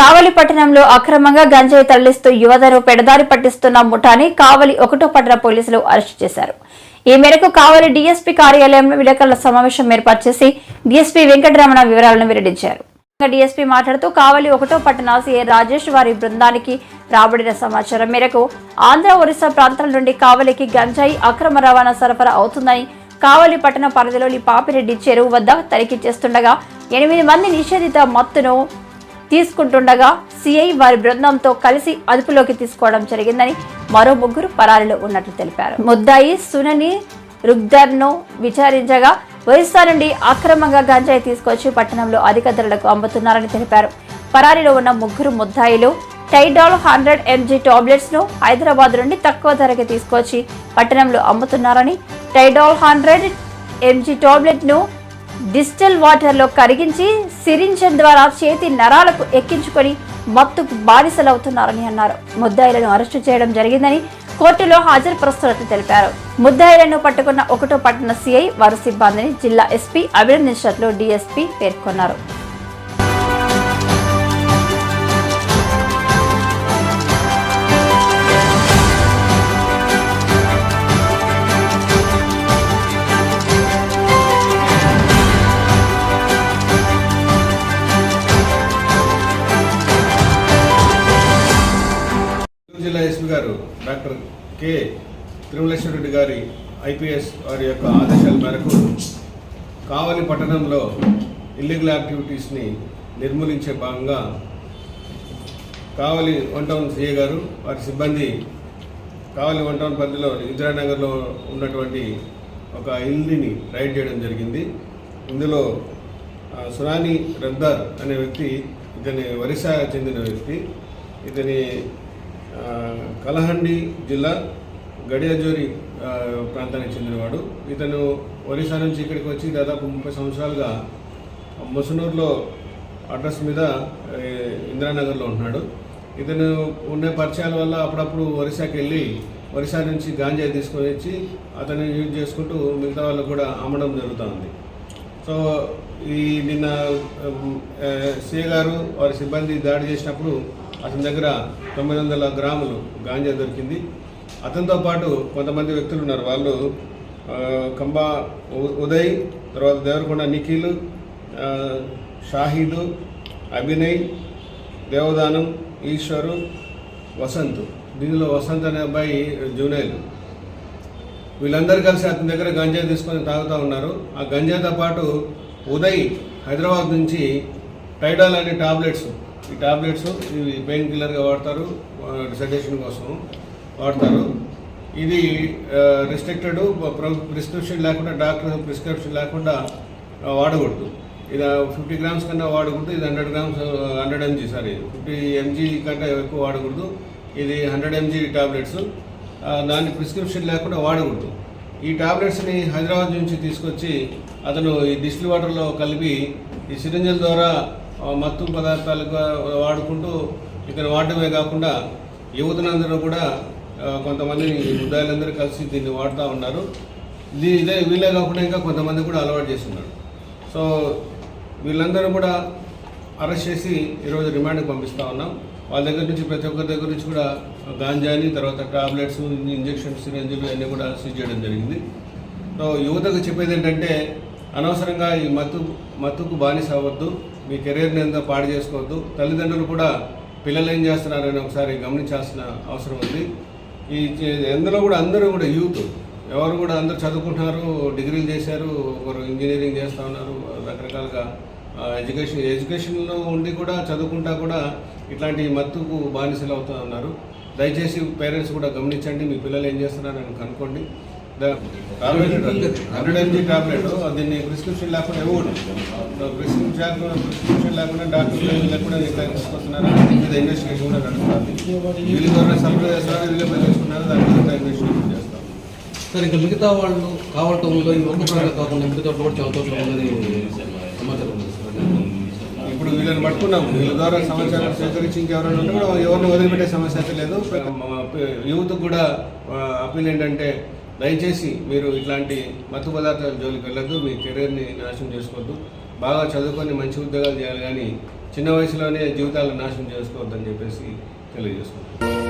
Kavali పట్టణంలో అక్రమంగా గంజాయి తరలిస్తూ యువతను పెడదారి పట్టిస్తున్న ముఠాని కావలి ఒకటో పట్టణ పోలీసులు అరెస్టు చేశారు. ఈ మేరకు కావలి డీఎస్పీ కార్యాలయంలో విలేకరుల సమావేశం ఏర్పాటు చేసి డీఎస్పీ వెంకటరమణ వివరాలను వెల్లడించారు. డీఎస్పీ మాట్లాడుతూ కావలి ఒకటో పట్టణ సీఏ రాజేష్ వారి బృందానికి రాబడిన సమాచారం మేరకు ఆంధ్ర ఒరిస్సా ప్రాంతాల నుండి కావలికి గంజాయి అక్రమ రవాణా సరఫరా అవుతుందని కావలి పట్టణ పరిధిలోని పాపిరెడ్డి చెరువు వద్ద తనిఖీ చేస్తుండగా ఎనిమిది మంది నిషేధిత మత్తును తీసుకుంటుండగా సిఐ వారి బృందంతో కలిసి అదుపులోకి తీసుకోవడం జరిగిందని మరో ముగ్గురు పరారీలో ఉన్నట్లు తెలిపారు. ముద్దాయి సునని రుగ్దర్ను విచారించగా ఒరిస్సా నుండి అక్రమంగా గంజాయి తీసుకొచ్చి పట్టణంలో అధిక ధరలకు అమ్ముతున్నారని తెలిపారు. పరారీలో ఉన్న ముగ్గురు ముద్దాయిలు టైడాల్ హండ్రెడ్ ఎంజీ టాబ్లెట్స్ను హైదరాబాద్ నుండి తక్కువ ధరకి తీసుకొచ్చి పట్టణంలో అమ్ముతున్నారని టైడాల్ హండ్రెడ్ ఎంజీ టాబ్లెట్ను డిజిటల్ వాటర్లో కరిగించి సిరింజన్ ద్వారా చేతి నరాలకు ఎక్కించుకొని మత్తుకు బానిసలవుతున్నారని అన్నారు. ముద్దాయిలను అరెస్టు చేయడం జరిగిందని కోర్టులో హాజరుపరుస్తున్నట్లు తెలిపారు. ముద్దాయిలను పట్టుకున్న ఒకటో పట్టణ సిఐ వారి సిబ్బందిని జిల్లా ఎస్పీ అభినందించినట్లు డీఎస్పీ పేర్కొన్నారు. గారు డాక్టర్ కె. తిరుమలేశ్వర రెడ్డి గారి ఐపీఎస్ వారి యొక్క ఆదేశాల మేరకు కావలి పట్టణంలో ఇల్లీగల్ యాక్టివిటీస్ని నిర్మూలించే భాగంగా కావలి వన్ టౌన్ సిఏ గారు వారి సిబ్బంది కావలి వన్ టౌన్ పరిధిలో ఇందిరానగర్లో ఉన్నటువంటి ఒక ఇల్లుని రైడ్ చేయడం జరిగింది. ఇందులో సునాని రద్దార్ అనే వ్యక్తి ఇతని ఒరిస్సా చెందిన వ్యక్తి ఇతని కలహండి జిల్లా గడియాజోరి ప్రాంతానికి చెందినవాడు. ఇతను ఒరిస్సా నుంచి ఇక్కడికి వచ్చి దాదాపు ముప్పై సంవత్సరాలుగా ముసనూరులో అడ్రస్ మీద ఇందిరానగర్లో ఉంటున్నాడు. ఇతను ఉన్న పరిచయాల వల్ల అప్పుడప్పుడు ఒరిస్సాకి వెళ్ళి ఒరిస్సా నుంచి గాంజా తీసుకొని వచ్చి అతను యూజ్ చేసుకుంటూ మిగతా వాళ్ళకు కూడా అమ్మడం జరుగుతూ ఉంది. సో ఈ నిన్న సీఏ గారు వారి సిబ్బంది దాడి చేసినప్పుడు అతని దగ్గర తొమ్మిది వందల గ్రాములు గాంజా దొరికింది. అతనితో పాటు కొంతమంది వ్యక్తులు ఉన్నారు. వాళ్ళు కంబా ఉదయ్ తర్వాత దేవరకొండ నిఖిల్ షాహీదు అభినయ్ దేవదానం ఈశ్వరు వసంత్. దీనిలో వసంత్ అనే అబ్బాయి జూనైల్. వీళ్ళందరూ కలిసి అతని దగ్గర గంజా తీసుకొని తాగుతూ ఉన్నారు. ఆ గంజాతో పాటు ఉదయ్ హైదరాబాద్ నుంచి టైడాల్ అనే టాబ్లెట్స్ ఈ టాబ్లెట్స్ ఇవి పెయిన్ కిల్లర్గా వాడతారు సజెషన్ కోసం వాడతారు. ఇది రిస్ట్రిక్టెడ్ ప్రిస్క్రిప్షన్ లేకుండా డాక్టర్ ప్రిస్క్రిప్షన్ లేకుండా వాడకూడదు. ఇది ఫిఫ్టీ గ్రామ్స్ కన్నా వాడకూడదు ఇది hundred grams hundred MG sorry. Fifty MG కంటే ఎక్కువ వాడకూడదు. ఇది హండ్రెడ్ ఎంజీ టాబ్లెట్స్. దాన్ని ప్రిస్క్రిప్షన్ లేకుండా వాడకూడదు. ఈ టాబ్లెట్స్ని హైదరాబాద్ నుంచి తీసుకొచ్చి అతను ఈ డిస్టిల్ వాటర్లో కలిపి ఈ సిరింజల ద్వారా మత్తు పదార్థాలుగా వాడుకుంటూ ఇతను వాడటమే కాకుండా యువతనందరూ కూడా కొంతమందిని కొంతమంది కలిసి దీన్ని వాడుతూ ఉన్నారు. దీ ఇదే వీళ్ళే కాకుండా ఇంకా కొంతమంది కూడా అలవాటు చేస్తున్నారు. సో వీళ్ళందరూ కూడా అరెస్ట్ చేసి ఈరోజు రిమాండ్కి పంపిస్తూ ఉన్నాం. వాళ్ళ దగ్గర నుంచి ప్రతి ఒక్కరి దగ్గర నుంచి కూడా గాంజాని తర్వాత టాబ్లెట్స్ ఇంజెక్షన్స్ సిరంజులు అన్నీ కూడా సీజ్ చేయడం జరిగింది. సో యువతకు చెప్పేది ఏంటంటే అనవసరంగా ఈ మత్తు మత్తుకు బానిస అవ్వద్దు. మీ కెరీర్ని ఎంత పాడు చేసుకోవద్దు. తల్లిదండ్రులు కూడా పిల్లలు ఏం చేస్తున్నారని ఒకసారి గమనించాల్సిన అవసరం ఉంది. ఈ ఎందులో కూడా అందరూ కూడా యూత్ ఎవరు కూడా అందరూ చదువుకుంటున్నారు డిగ్రీలు చేశారు ఒకరు ఇంజనీరింగ్ చేస్తూ ఉన్నారు రకరకాలుగా ఎడ్యుకేషన్ ఎడ్యుకేషన్లో ఉండి కూడా చదువుకుంటా కూడా ఇట్లాంటి మత్తుకు బానిసలు అవుతూ ఉన్నారు. దయచేసి పేరెంట్స్ కూడా గమనించండి మీ పిల్లలు ఏం చేస్తున్నారని కనుక్కోండి. హండ్రెడ్ ఎంజీ టాబ్లెట్ దీన్ని ప్రిస్క్రిప్షన్ లేకుండా ఇవ్వకూడదు. ప్రిస్క్రిప్షన్ ప్రిస్క్రిప్షన్ లేకుండా డాక్టర్ లేకుండా తీసుకొస్తున్నారు దీని మీద ఇన్వెస్టిగేషన్ కూడా నడుస్తుంది. వీళ్ళు ద్వారా సప్లై చేస్తున్నారు వీళ్ళు పై చేసుకున్నారు దాని మీద కూడా ఇన్వెస్టిగేషన్ చేస్తాం. సార్ ఇంకా మిగతా వాళ్ళు కావటంలో ఈ ఒక్క కాకుండా మిగతా చోట చాలా చోట్ల ఉన్నది సమాచారం ఉంది సార్. ఇప్పుడు వీళ్ళని పట్టుకున్నాం. వీళ్ళ ద్వారా సమాచారం సేకరించి ఇంకెవరైనా ఉంటే కూడా ఎవరిని వదిలిపెట్టే సమస్య అయితే లేదు. యూత్ కూడా అప్పీల్ ఏంటంటే దయచేసి మీరు ఇట్లాంటి మత్తు పదార్థాల జోలికి వెళ్ళొద్దు మీ కెరీర్ని నాశనం చేసుకోవద్దు. బాగా చదువుకొని మంచి ఉద్యోగాలు చేయాలి కానీ చిన్న వయసులోనే జీవితాలను నాశనం చేసుకోవద్దని చెప్పేసి తెలియజేసుకుంటాం